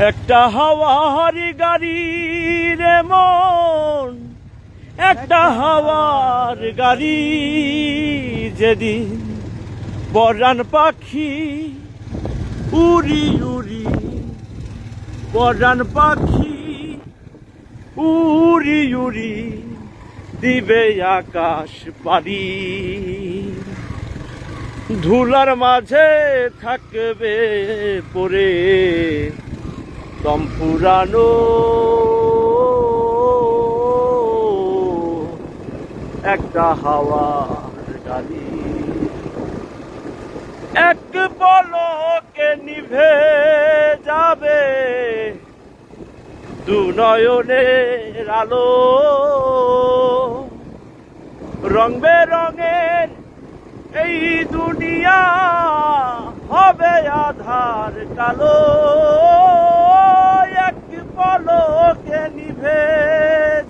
একটা হাওয়ার রে মন, একটা হাওয়ার গাড়ি যেদিন বরান পাখি উড়ি উড়ি, বরান পাখি উড়ি উড়ি দিবে আকাশ পারি ধুলার মাঝে থাকবে পরে দম ফুরানো একটা হাওয়ার গাড়ি এক পলকে নিভে যাবে দু নয়নের আলো। রং বেরঙের এই দুনিয়া হবে আধার কালো এক পলকে নিভে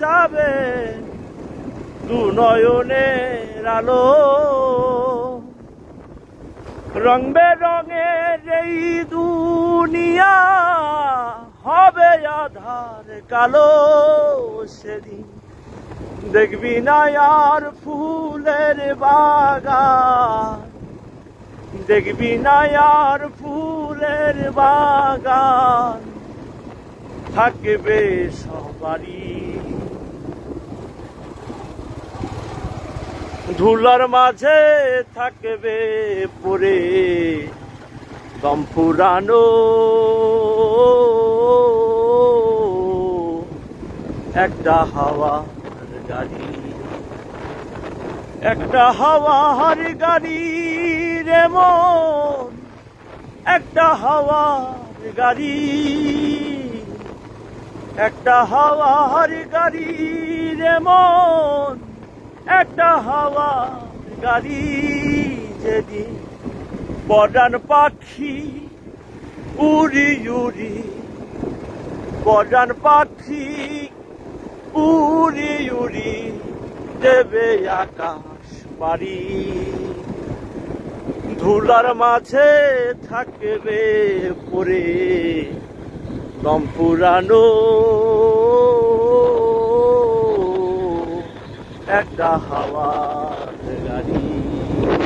যাবে দু নয়নের আলো। রং বেরঙের এই দুনিয়া, হবে আধার কালো সেদিন। দেখবি না আর ফুলের বাগান। দেখবি না আর ফুলের বাগান। থাকবে সবারই ধুলার মাঝে থাকবে পরে দম ফুরানো একটা হাওয়ার গাড়ি। একটা হাওয়ার গাড়ি রে মন। একটা হাওয়ার গাড়ি। একটা হাওয়ার গাড়ি রে মন। একটা হাওয়ার গাড়ি যেদিন বডান পাখি উড়ি উড়ি। বডান পাখি উড়ি উড়ি দেবে আকাশ বাড়ি। ধুলার মাঝে থাকবে পরে দম পুরানো একটা হাওয়া গাড়ি।